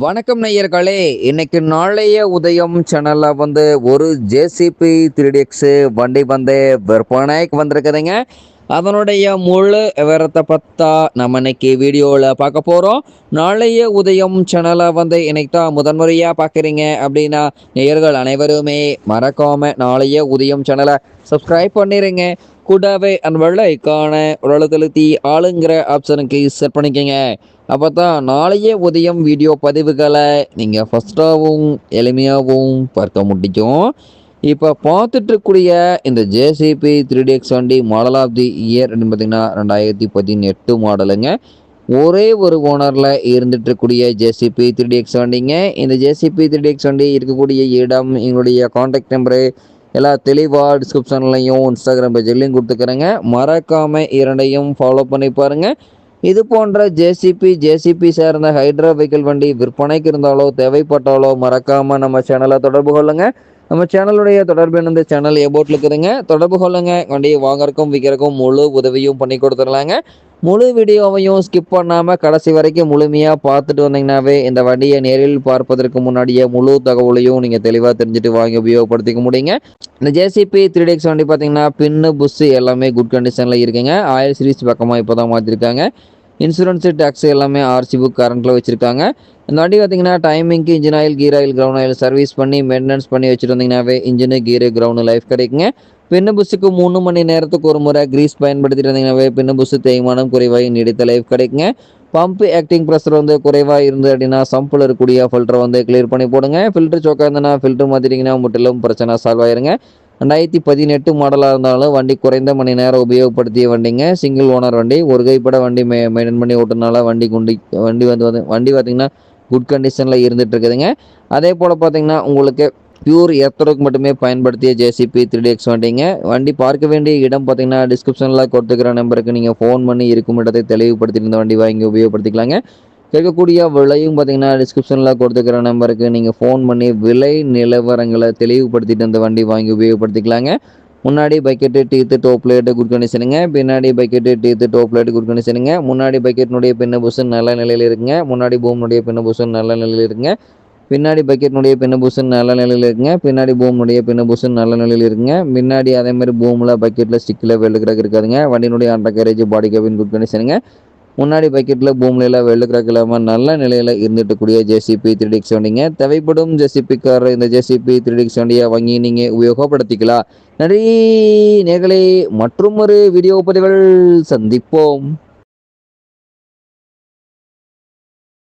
வணக்கம் நேயர்களே இன்னைக்கு நாளைய உதயம் சேனல்ல வந்து ஒரு ஜேசிபி த்ரீ வண்டி வந்து விற்பனைக்கு வந்திருக்குதுங்க. அதனுடைய முழு விவரத்தை பார்த்தா நம்ம இன்னைக்கு வீடியோவில் பார்க்க போகிறோம் நாளைய உதயம் சேனலை வந்து இன்னைக்கு தான் முதன்முறையாக பார்க்குறீங்க அப்படின்னா நேயர்கள் அனைவருமே மறக்காமல் நாளைய உதயம் சேனலை சப்ஸ்கிரைப் பண்ணிடுங்க கூடவே அந்த வெள்ளைக்கான செலுத்தி ஆளுங்கிற ஆப்ஷனுக்கு செட் பண்ணிக்கோங்க. அப்போ தான் நாளைய உதயம் வீடியோ பதிவுகளை நீங்கள் ஃபஸ்ட்டாகவும் எளிமையாகவும் பார்க்க முடியும். இப்போ பார்த்துட்ருக்கூடிய இந்த ஜேசிபி த்ரீ எக்ஸ் வண்டி மாடல் ஆஃப் தி இயர் அப்படின்னு பார்த்தீங்கன்னா ரெண்டாயிரத்தி பதினெட்டு மாடலுங்க. ஒரே ஒரு ஓனரில் இருந்துட்டுருக்கூடிய ஜேசிபி த்ரீ எக்ஸ் வண்டிங்க இந்த ஜேசிபி த்ரீ எக்ஸ் வண்டி இருக்கக்கூடிய இடம் எங்களுடைய காண்டாக்ட் நம்பரு எல்லா தெளிவாக டிஸ்கிரிப்ஷன்லையும் இன்ஸ்டாகிராம் பேஜ்லையும் கொடுத்துக்கிறேங்க. மறக்காமல் இரண்டையும் ஃபாலோ பண்ணி பாருங்கள் இது போன்ற ஜேசிபி ஜேசிபி சேர்ந்த ஹைட்ரா வெஹிக்கிள் வண்டி விற்பனைக்கு இருந்தாலோ தேவைப்பட்டாலோ மறக்காமல் நம்ம சேனலை தொடர்பு கொள்ளுங்கள் நம்ம சேனலுடைய தொடர்பு இந்த சேனல் எபோட்டில் இருக்குதுங்க. தொடர்பு கொள்ளுங்க. வண்டியை வாங்கறக்கும் விற்கிறக்கும் முழு உதவியும் பண்ணி கொடுத்துடலாங்க. முழு வீடியோவையும் ஸ்கிப் பண்ணாமல் கடைசி வரைக்கும் முழுமையாக பார்த்துட்டு வந்தீங்கன்னாவே இந்த வண்டியை நேரில் பார்ப்பதற்கு முன்னாடியே முழு தகவலையும் நீங்கள் தெளிவாக தெரிஞ்சுட்டு வாங்கி உபயோகப்படுத்திக்க முடியுங்க. இந்த ஜேசிபி த்ரீ டெக்ஸ் வண்டி பார்த்தீங்கன்னா பின்னு புஸ்ஸு எல்லாமே குட் கண்டிஷனில் இருக்குங்க. ஆயில் சீரிஸ் பக்கமாக இப்போ தான் மாற்றிருக்காங்க இன்சூரன்ஸு டேக்ஸ் எல்லாமே ஆர்சி புக் கரண்ட்டில் வச்சுருக்காங்க. இந்த வண்டி பார்த்தீங்கன்னா டைமிங்க்கு engine oil gear oil ground oil service பண்ணி மெயின்டெனன்ஸ் பண்ணி வச்சுட்டு வந்தீங்கன்னாவே இன்ஜினு கீரு கிரவுண்டு லைஃப் கிடைக்குங்க. பின்ன புஸுக்கு மூணு மணி நேரத்துக்கு ஒரு முறை கிரீஸ் பயன்படுத்திட்டு இருந்தீங்கன்னாவே பின்ன புஸ் தேய்மானம் குறைவாக நீடித்த லைஃப் கிடைக்குங்க. பம்ப் ஆக்டிங் ப்ரெஷர் வந்து குறைவாக இருந்து அப்படின்னா சம்பில் இருக்கக்கூடிய ஃபில்டரை வந்து கிளியர் பண்ணி போடுங்க. ஃபில்டர் சோக்காக இருந்ததுன்னா ஃபில்டர் மாற்றிட்டிங்கன்னா முற்றிலும் பிரச்சனை சால்வ் ஆயிருங்க. ரெண்டாயிரத்தி பதினெட்டு மாடலாக இருந்தாலும் வண்டி குறைந்த மணி நேரம் உபயோகப்படுத்திய வண்டிங்க. சிங்கிள் ஓனர் வண்டி ஒரு கைப்பட வண்டி மெ மெயின்டைன் பண்ணி ஓட்டுனால வண்டி குண்டி வண்டி வந்து வந்து வண்டி பார்த்திங்கன்னா குட் கண்டிஷனில் இருந்துகிட்டு இருக்குதுங்க. அதே போல் பார்த்திங்கன்னா உங்களுக்கு பியூர் எர்த்தருக்கு மட்டுமே பயன்படுத்திய ஜேசிபி த்ரீ எக்ஸ் வண்டிங்க. வண்டி பார்க்க வேண்டிய இடம் பார்த்தீங்கன்னா டிஸ்கிரிப்ஷனில் கொடுத்துக்கிற நம்பருக்கு நீங்கள் ஃபோன் பண்ணி இருக்கும் இடத்தை தெளிவுபடுத்தியிருந்த வண்டி வாங்கி உபயோகப்படுத்திக்கலாங்க. கேட்கக்கூடிய விலையும் பார்த்தீங்கன்னா டிஸ்கிரிப்ஷனில் கொடுத்துக்கிற நம்பருக்கு நீங்கள் ஃபோன் பண்ணி விலை நிலவரங்களை தெளிவுபடுத்திட்டு அந்த வண்டி வாங்கி உபயோகப்படுத்திக்கலாங்க. முன்னாடி பக்கெட்டு டீத்து டோப் பிளேட்டு குட் கண்டிஷனுங்க பின்னாடி பக்கெட்டு டீத்து டோப் பிளேட்டு குட் கண்டிஷனுங்க முன்னாடி பக்கெட்னுடைய பின்ன பூசன் நல்ல நிலையில் இருக்குங்க. முன்னாடி பூமினுடைய பின்ன பூசன் நல்ல நிலையில் இருக்குங்க. பின்னாடி பக்கெட்னுடைய பின்ன புஷன் நல்ல நிலையில் இருக்குங்க. பின்னாடி பூமினுடைய பின்ன பூசன் நல்ல நிலையில் இருக்குங்க. முன்னாடி அதே மாதிரி பூமில் பக்கெட்டில் ஸ்டிக்கில் வெள்ளுக்கிறாக இருக்காதுங்க. வண்டியினுடைய undercarriage body cabin good கண்டிஷனுங்க முன்னாடி பக்கெட்டில் பூமியில் வெள்ளு கிராக் இல்லாமல் நல்ல நிலையில் இருந்துட்டு கூடிய ஜேசிபி த்ரீ டிக்ஸ் வண்டிங்க தேவைப்படும் ஜேசிபி கார் இந்த ஜேசிபி த்ரீ டிக்ஸ் வண்டியை வாங்கி நீங்கள் உபயோகப்படுத்திக்கலாம். நன்றி நேர்களே. மற்றும் ஒரு வீடியோ பதிவுகள் சந்திப்போம்.